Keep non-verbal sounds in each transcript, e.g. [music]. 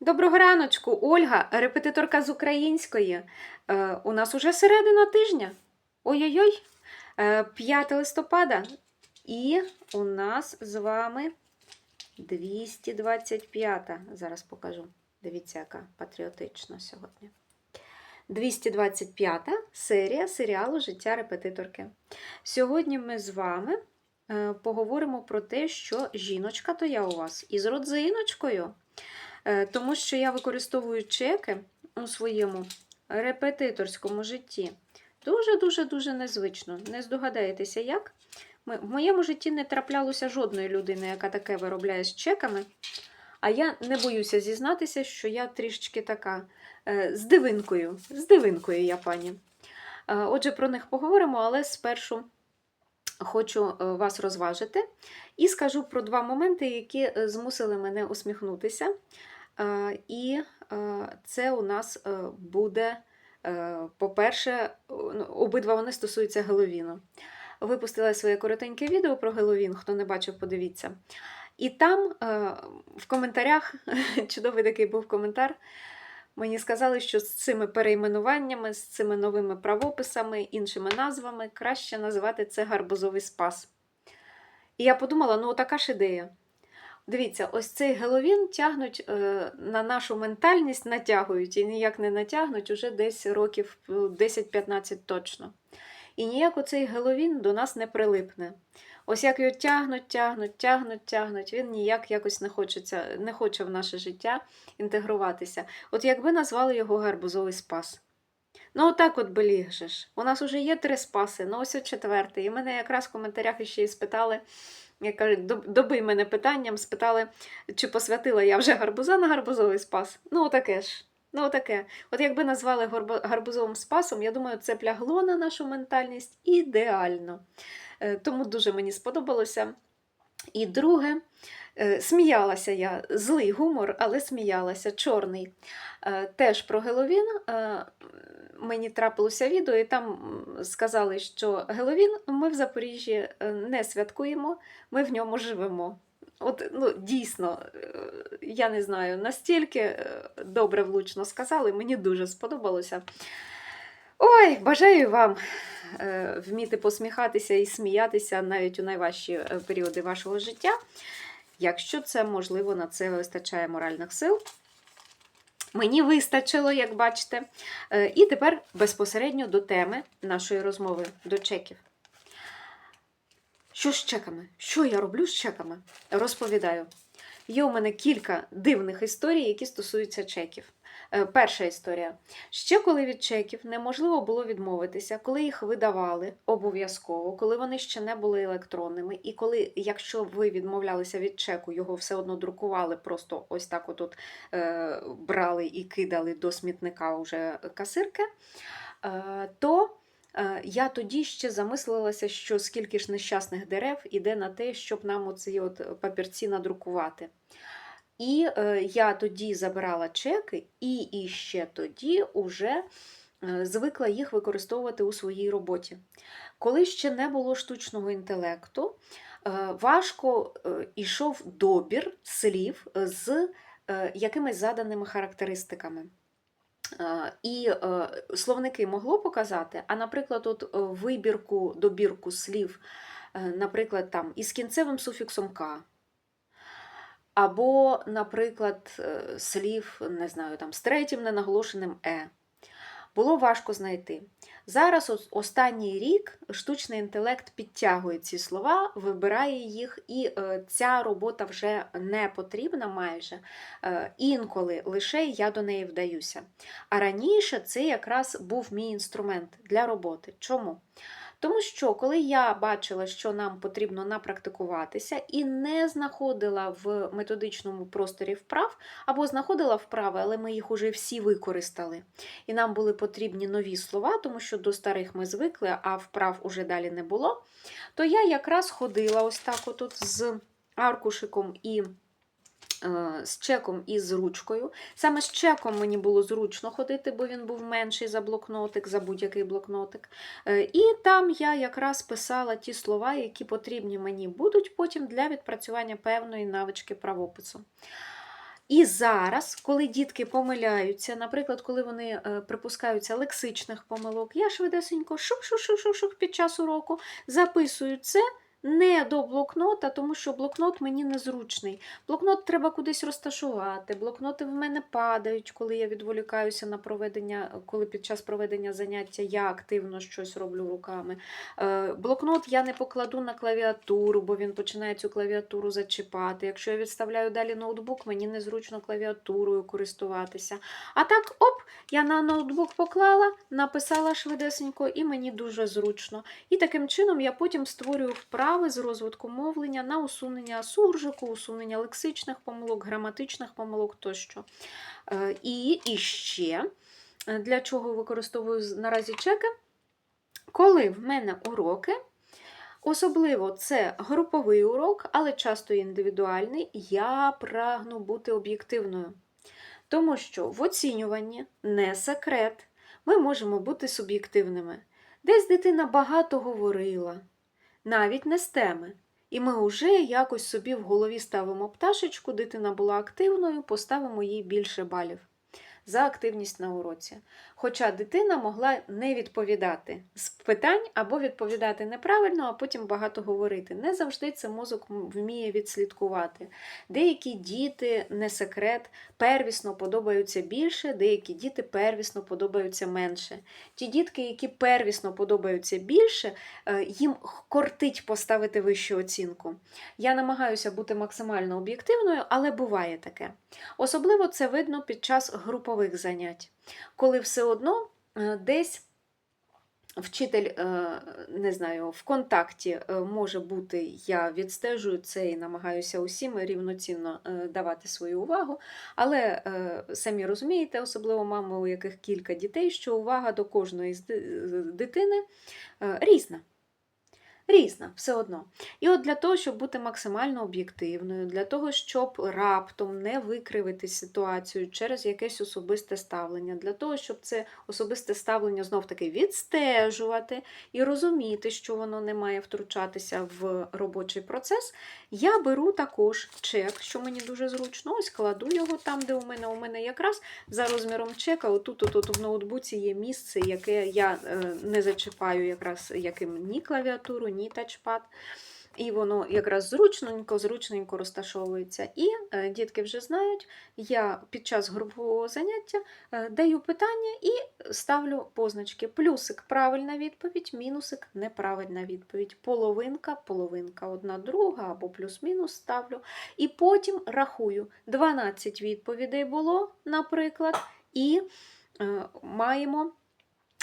Доброго раночку, Ольга, репетиторка з української. Е, у нас уже середина тижня. Ой-ой-ой, е, 5 листопада. І у нас з вами 225. Зараз покажу. Дивіться, яка патріотична сьогодні. 225 серія серіалу Життя репетиторки. Сьогодні ми з вами е, поговоримо про те, що жіночка то я у вас із родзиночкою. Е, Тому що я використовую чеки у своєму репетиторському житті. Дуже-дуже-дуже незвично. Не здогадаєтеся, як? В моєму житті не траплялося жодної людини, яка таке виробляє з чеками. А я не боюся зізнатися, що я трішечки така е, з дивинкою. З дивинкою я пані. Е, Отже, про них поговоримо, але спершу хочу е, вас розважити і скажу про два моменти, які е, змусили мене усміхнутися. Е, І це у нас буде, по-перше, ну, обидва вони стосуються Геловіну. Випустила своє коротеньке відео про Геловін, хто не бачив, подивіться. І там в коментарях, [laughs] чудовий такий був коментар, мені сказали, що з цими перейменуваннями, з цими новими правописами, іншими назвами краще називати це гарбузовий спас. І я подумала, ну така ж ідея. Дивіться, ось цей Геловін тягнуть е, на нашу ментальність, натягують і ніяк не натягнуть уже десь років е, 10-15 точно. І ніяк оцей Геловін до нас не прилипне. Ось як його тягнуть, тягнуть, тягнуть, тягнуть, він ніяк якось не, хочеться, не хоче в наше життя інтегруватися. От якби назвали його гарбузовий спас. Ну, отак от беліг же. У нас вже є три спаси, ну ось от четвертий. І мене якраз в коментарях ще і спитали, як кажуть, добий мене питанням, спитали, чи посвятила я вже гарбуза на гарбузовий спас. Ну, отаке ж. Ну, отаке. От якби назвали гарбузовим спасом, я думаю, це б лягло на нашу ментальність ідеально. Е, Тому дуже мені сподобалося. І друге, е, сміялася я, злий гумор, але сміялася, чорний. Е, Теж про Геловін мені трапилося відео, і там сказали, що Геловін ми в Запоріжжі не святкуємо, ми в ньому живемо. От, ну, дійсно, е, я не знаю, настільки е, добре влучно сказали, мені дуже сподобалося. Ой, бажаю вам е, вміти посміхатися і сміятися навіть у найважчі періоди вашого життя, якщо це можливо на це вистачає моральних сил. Мені вистачило, як бачите. І тепер безпосередньо до теми нашої розмови, до чеків. Що з чеками? Що я роблю з чеками? Розповідаю. Є у мене кілька дивних історій, які стосуються чеків. Е, Перша історія. Ще коли від чеків неможливо було відмовитися, коли їх видавали обов'язково, коли вони ще не були електронними, і коли, якщо ви відмовлялися від чеку, його все одно друкували, просто ось так от, е, брали і кидали до смітника уже касирки, е, то я тоді ще замислилася, що скільки ж нещасних дерев іде на те, щоб нам оці от папірці надрукувати. І е, я тоді забирала чеки, і, і ще тоді уже е, звикла їх використовувати у своїй роботі. Коли ще не було штучного інтелекту, е, важко е, йшов добір слів з е, якимись заданими характеристиками. Е, І е, словники могло показати, а, наприклад, от е, вибірку, добірку слів, наприклад, там із кінцевим суфіксом К, або, наприклад, слів, не знаю, там, з третім ненаголошеним Е. Було важко знайти. Зараз останній рік штучний інтелект підтягує ці слова, вибирає їх, і е, ця робота вже не потрібна майже. Е, інколи лише я до неї вдаюся. А раніше це якраз був мій інструмент для роботи. Чому? Тому що коли я бачила, що нам потрібно напрактикуватися, і не знаходила в методичному просторі вправ, або знаходила вправи, але ми їх уже всі використали. І нам були потрібні нові слова, тому що до старих ми звикли, а вправ уже далі не було. То я якраз ходила ось так отут з аркушиком і з чеком і з ручкою. Саме з чеком мені було зручно ходити, бо він був менший за блокнотик, за будь-який блокнотик. Е, І там я якраз писала ті слова, які потрібні мені будуть потім для відпрацювання певної навички правопису. І зараз, коли дітки помиляються, наприклад, коли вони е, припускаються лексичних помилок, я швидесенько шук-шук-шук-шук під час уроку записую це не до блокнота, тому що блокнот мені незручний. Блокнот треба кудись розташувати. Блокноти в мене падають, коли я відволікаюся на проведення, коли під час проведення заняття я активно щось роблю руками. Е, Блокнот я не покладу на клавіатуру, бо він починає цю клавіатуру зачіпати. Якщо я відставляю далі ноутбук, мені незручно клавіатурою користуватися. А так, оп, я на ноутбук поклала, написала швидесенько, і мені дуже зручно. І таким чином я потім створюю вправи з розвитку мовлення на усунення суржику, усунення лексичних помилок, граматичних помилок тощо. Е, І, і ще, е, для чого використовую наразі чеки, коли в мене уроки, особливо це груповий урок, але часто індивідуальний, я прагну бути об'єктивною. Тому що в оцінюванні не секрет, ми можемо бути суб'єктивними. Десь дитина багато говорила, навіть не з теми. І ми вже якось собі в голові ставимо пташечку, дитина була активною, поставимо їй більше балів за активність на уроці. Хоча дитина могла не відповідати з питань або відповідати неправильно, а потім багато говорити. Не завжди це мозок вміє відслідкувати. Деякі діти, не секрет, первісно подобаються більше, деякі діти первісно подобаються менше. Ті дітки, які первісно подобаються більше, е, їм кортить поставити вищу оцінку. Я намагаюся бути максимально об'єктивною, але буває таке. Особливо це видно під час групових занять, коли все одно е, десь. Вчитель, е, не знаю, в контакті е, може бути, я відстежую це і намагаюся усім рівноцінно давати свою увагу. Але самі розумієте, особливо мами, у яких кілька дітей, що увага до кожної дитини різна. Різна, все одно. І от для того, щоб бути максимально об'єктивною, для того, щоб раптом не викривити ситуацію через якесь особисте ставлення, для того, щоб це особисте ставлення знов-таки відстежувати і розуміти, що воно не має втручатися в робочий процес, я беру також чек, що мені дуже зручно. Ось кладу його там, де у мене. У мене якраз за розміром чека, отут, отут в ноутбуці є місце, яке я е, не зачіпаю якраз яким ні клавіатуру, ні тачпад. І воно якраз зручненько, зручненько розташовується. І е, дітки вже знають, я під час групового заняття е, даю питання і ставлю позначки. Плюсик правильна відповідь, мінусик неправильна відповідь. Половинка, половинка, одна друга або плюс-мінус ставлю. І потім рахую. 12 відповідей було, наприклад, і е, маємо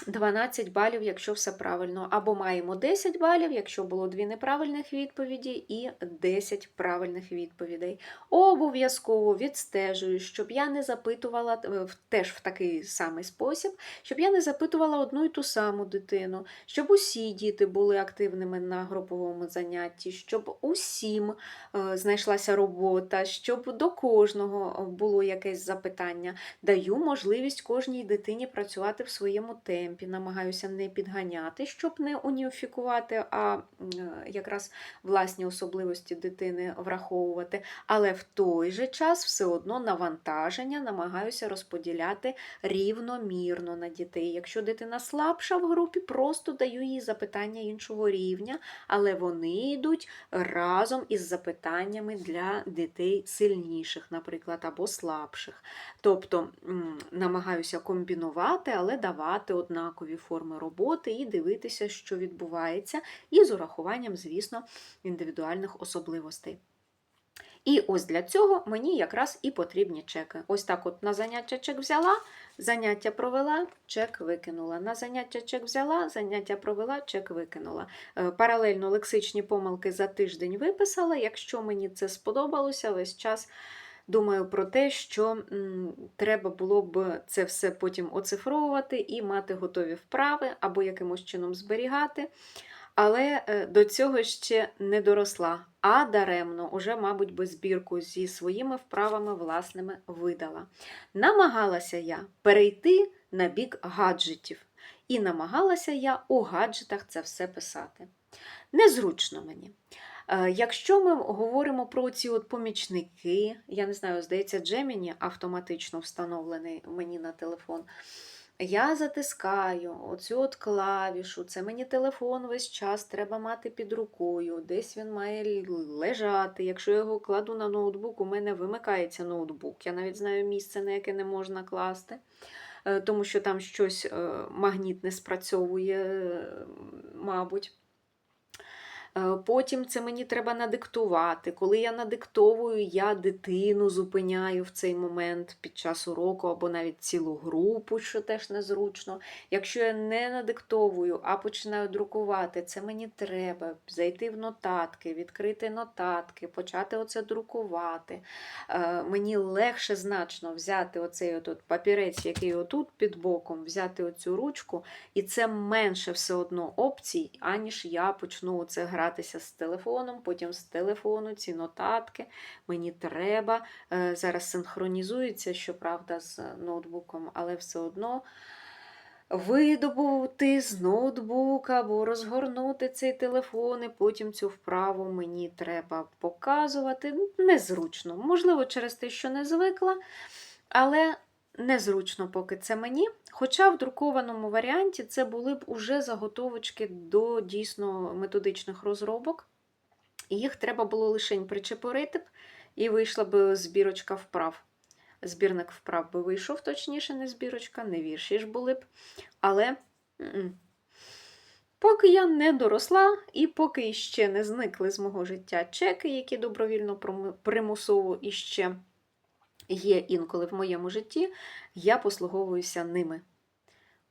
12 балів, якщо все правильно. Або маємо 10 балів, якщо було дві неправильних відповіді, і 10 правильних відповідей. Обов'язково відстежую, щоб я не запитувала е, теж в такий самий спосіб, щоб я не запитувала одну і ту саму дитину, щоб усі діти були активними на груповому занятті, щоб усім е, знайшлася робота, щоб до кожного було якесь запитання. Даю можливість кожній дитині працювати в своєму темпі, намагаюся не підганяти, щоб не уніфікувати, а якраз власні особливості дитини враховувати. Але в той же час все одно навантаження намагаюся розподіляти рівномірно на дітей. Якщо дитина слабша в групі, просто даю їй запитання іншого рівня, але вони йдуть разом із запитаннями для дітей сильніших, наприклад, або слабших. Тобто намагаюся комбінувати, але давати однакові форми роботи і дивитися, що відбувається, і з урахуванням, звісно, індивідуальних особливостей. І ось для цього мені якраз і потрібні чеки. Ось так от на заняття чек взяла, заняття провела, чек викинула. На заняття чек взяла, заняття провела, чек викинула. Е, Паралельно лексичні помилки за тиждень виписала. Якщо мені це сподобалося, весь час думаю про те, що треба було б це все потім оцифровувати і мати готові вправи або якимось чином зберігати. Але е, до цього ще не доросла, а даремно, уже, мабуть, би збірку зі своїми вправами власними видала. Намагалася я перейти на бік гаджетів, і намагалася я у гаджетах це все писати. Незручно мені. Е, Якщо ми говоримо про ці от помічники, я не знаю, здається, Gemini автоматично встановлений мені на телефон. Я затискаю оцю от клавішу, це мені телефон весь час треба мати під рукою, десь він має лежати. Якщо я його кладу на ноутбук, у мене вимикається ноутбук. Я навіть знаю місце, на яке не можна класти, е, тому що там щось е, магнітне спрацьовує, мабуть. Е, Потім це мені треба надиктувати. Коли я надиктовую, я дитину зупиняю в цей момент під час уроку або навіть цілу групу, що теж незручно. Якщо я не надиктовую, а починаю друкувати, це мені треба зайти в нотатки, відкрити нотатки, почати оце друкувати. Е, Мені легше значно взяти оцей от, от папірець, який отут під боком, взяти оцю ручку, і це менше все одно опцій, аніж я почну оце гратися з телефоном, потім з телефону ці нотатки. Мені треба. Е, Зараз синхронізується, щоправда, з ноутбуком, але все одно. Видобути з ноутбука або розгорнути цей телефон, і потім цю вправу мені треба показувати. Незручно. Можливо, через те, що не звикла, але незручно поки це мені. Хоча в друкованому варіанті це були б уже заготовочки до дійсно методичних розробок. Їх треба було лише причепурити, б, і вийшла б збірочка вправ. Збірник вправ би вийшов, точніше, не збірочка, не вірші ж були б. Але поки я не доросла, і поки іще не зникли з мого життя чеки, які добровільно примусово іще є інколи в моєму житті, я послуговуюся ними.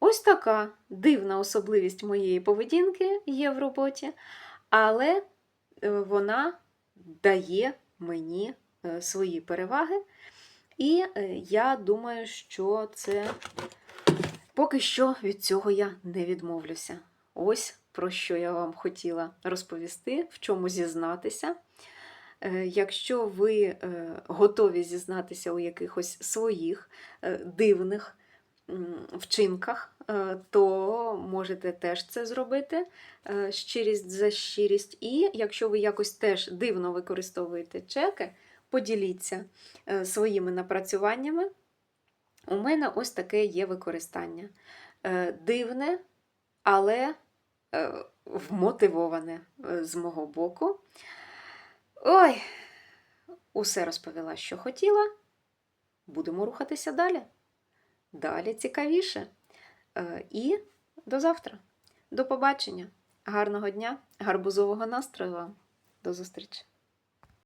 Ось така дивна особливість моєї поведінки є в роботі, але е, вона дає мені е, свої переваги. І е, я думаю, що це поки що від цього я не відмовлюся. Ось про що я вам хотіла розповісти, в чому зізнатися. Е, Якщо ви е, готові зізнатися у якихось своїх е, дивних вчинках, то можете теж це зробити щирість за щирість. І якщо ви якось теж дивно використовуєте чеки, поділіться своїми напрацюваннями. У мене ось таке є використання. Дивне, але вмотивоване з мого боку. Ой, усе розповіла, що хотіла. Будемо рухатися далі. Далі цікавіше. Е, І до завтра. До побачення. Гарного дня, гарбузового настрою вам. До зустрічі!